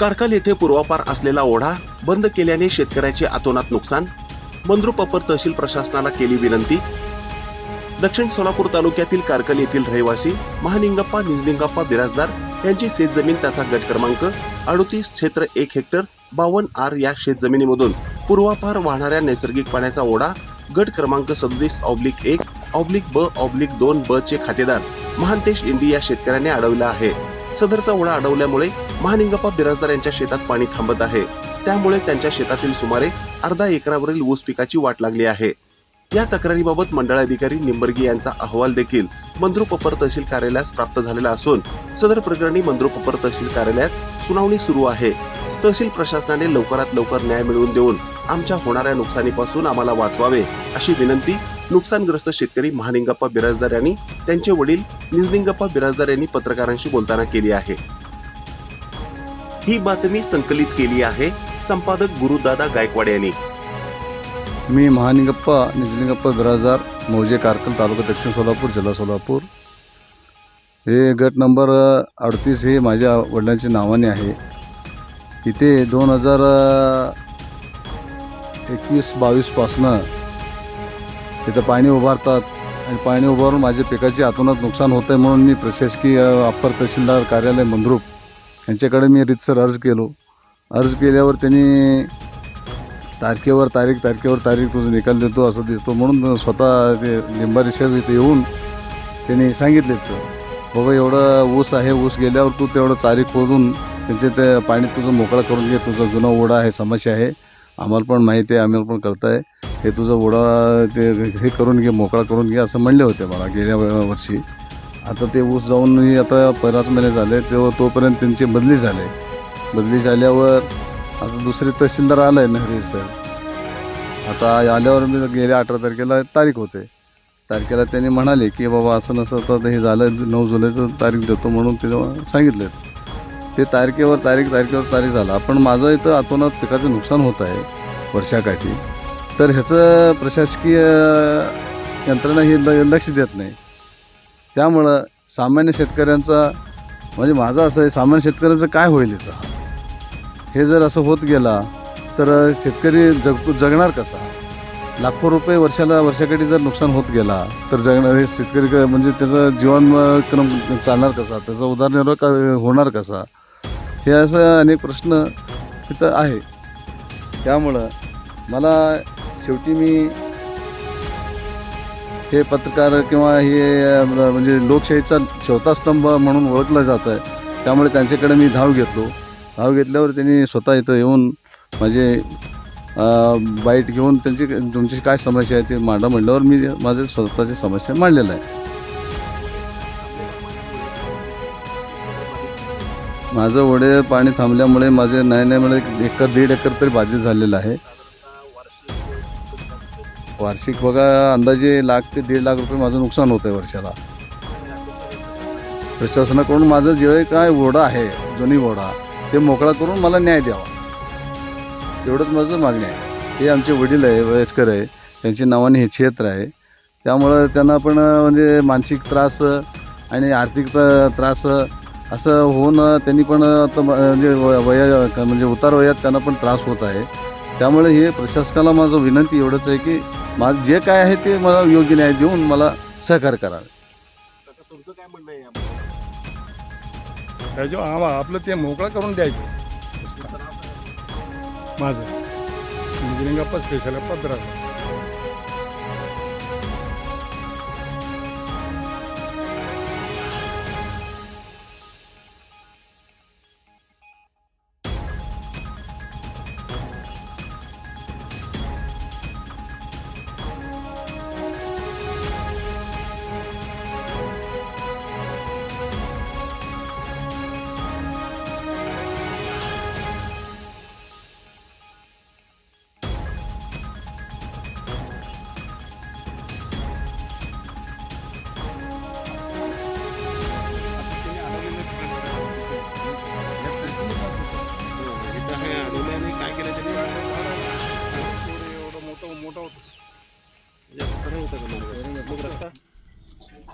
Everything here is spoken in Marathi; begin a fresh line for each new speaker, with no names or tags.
कारकल येथे पूर्वापार असलेला ओढा बंद केल्याने शेतकऱ्याचे अतोनात नुकसान? मंद्रुपपर तहसील प्रशासनाला केली विनंती? दक्षिण सोलापूर तालुक्यातील कारकल येथील रहिवासी महानिंगप्पा निजलिंगप्पा बिराजदार यांची शेतजमीन त्याचा गट क्रमांक अडतीस क्षेत्र एक हेक्टर बावन्न आर या शेतजमिनीमधून पूर्वापार वाहणाऱ्या नैसर्गिक पाण्याचा ओढा गट क्रमांक सदतीस ऑब्लिक एक ऑब्लिक ब ऑब्लिक दोन ब चे खातेदार महांतेश इंडी या शेतकऱ्याने अडवला आहे. सदरचा ओढा अडवल्यामुळे महानिंगप्पा बिराजदार यांच्या शेतात पाणी थांबत आहे. त्यामुळे त्यांच्या शेतातील सुमारे अर्धा एकरावरील ऊस पिकाची वाट लागली आहे. या तक्रारीबाबत मंडळाधिकारी निंबर्गी यांचा अहवाल देखील मंद्रुपपर तहसील कार्यालयास प्राप्त झालेला असून सदर प्रकरणी मंद्रुपपर तहसील कार्यालयात सुनावणी सुरू आहे. तहसील प्रशासनाने लवकरात लवकर न्याय मिळवून देऊन आमच्या होणाऱ्या नुकसानीपासून आम्हाला वाचवावे अशी विनंती नुकसानग्रस्त शेतकरी महालिंगप्पा बिराजदार यांनी त्यांचे वडील निजलिंगप्पा बिराजदार यांनी पत्रकारांशी बोलताना केली आहे. ही बातमी संकलित केली आहे संपादक गुरुदादा गायकवाड यांनी.
मी महानिंगप्पा निजलिंगप्पा बिराजदार मौजे कारकल तालुका दक्षिण सोलापूर जिल्हा सोलापूर. हे गट नंबर अडतीस हे माझ्या वडिलांच्या नावाने आहे. इथे दोन हजार एकवीस बावीसपासनं तिथं पाणी उभारतात आणि पाणी उभारून माझ्या पिकाची आतूनच नुकसान होतं आहे म्हणून मी प्रशासकीय अप्पर तहसीलदार कार्यालय मंद्रुप यांच्याकडे मी रितसर अर्ज केलो. अर्ज केल्यावर त्यांनी तारखेवर तारीख तारखेवर तारीख तुझं निकाल देतो असं दिसतो म्हणून स्वतः ते लिंबारी साहेब इथे येऊन त्यांनी सांगितले बाबा एवढं ऊस आहे ऊस गेल्यावर तू तेवढं चारी खोदून त्यांचे ते पाणी तुझं मोकळं करून घे तुझं जुना ओढा आहे समस्या आहे. आम्हाला पण माहिती आहे आम्हाला पण कळतं आहे हे तुझं ओढा ते हे करून घे मोकळा करून घे असं म्हणले होते मला गेल्या वर्षी. आता ते ऊस जाऊन आता बराच महिने झाले तेव्हा तोपर्यंत त्यांची बदली झाली. बदली झाल्यावर आता दुसरे तहसीलदार आलं आहे नहरी साहेब आता आल्यावर मी गेल्या अठरा तारखेला तारीख होते. तारखेला त्यांनी म्हणाले की बाबा असं नसं तर हे झालं नऊ जुलैचं तारीख देतो म्हणून ते सांगितलं. ते तारखेवर तारीख तारखेवर तारीख झाला. पण माझं इथं अतोनात पिकाचं नुकसान होत आहे वर्षाकाठी. तर ह्याचं प्रशासकीय यंत्रणा ही ल लक्ष देत नाही. त्यामुळं सामान्य शेतकऱ्यांचा म्हणजे माझं असं आहे सामान्य शेतकऱ्याचं काय होईल इथं? हे जर असं होत गेला तर शेतकरी जग जगणार कसा? लाखो रुपये वर्षाला वर्षाकडे जर नुकसान होत गेला तर जगणार हे शेतकरी क- म्हणजे त्याचं जीवनक्रम चालणार कसा? त्याचा उदरनिर्वाह का होणार कसा? हे असं अनेक प्रश्न तिथं आहे. त्यामुळं मला शेवटी मी हे पत्रकार किंवा हे म्हणजे लोकशाहीचा चौथा स्तंभ म्हणून ओळखलं जातं आहे. त्यामुळे त्यांच्याकडे मी धाव घेतलो. धाव घेतल्यावर त्यांनी स्वतः इथं येऊन माझे बाईट घेऊन त्यांची तुमची काय समस्या आहे ते मांडा म्हणल्यावर मी माझे स्वतःची समस्या मांडलेलं आहे. माझं ओढे पाणी थांबल्यामुळे माझे नाही नाही म्हणजे एकर दीड एकर तरी बाधित झालेलं आहे. वार्षिक बघा अंदाजे लाख ते दीड लाख रुपये माझं नुकसान होतं आहे वर्षाला. प्रशासनाकडून माझं जे काय ओढा आहे जुनी ओढा ते मोकळा करून मला न्याय द्यावा. एवढंच माझं मागणी आहे. हे आमचे वडील आहे वयस्कर आहे त्यांची नावाने हे क्षेत्र आहे. त्यामुळं त्यांना पण म्हणजे मानसिक त्रास आणि आर्थिक त्रास असं होऊन त्यांनी पण आता म्हणजे वय वया म्हणजे उतार वयात त्यांना पण त्रास होत आहे. त्यामुळे हे प्रशासकाला माझं विनंती एवढंच आहे की माझं जे काय आहे ते मला योग्य न्याय देऊन मला सहकार्य करावे
तुमचं काय म्हणणं आहे
आम्हा आपलं ते मोकळा करून द्यायचं. माझं. निजलिंगप्पा स्पेशल पत्र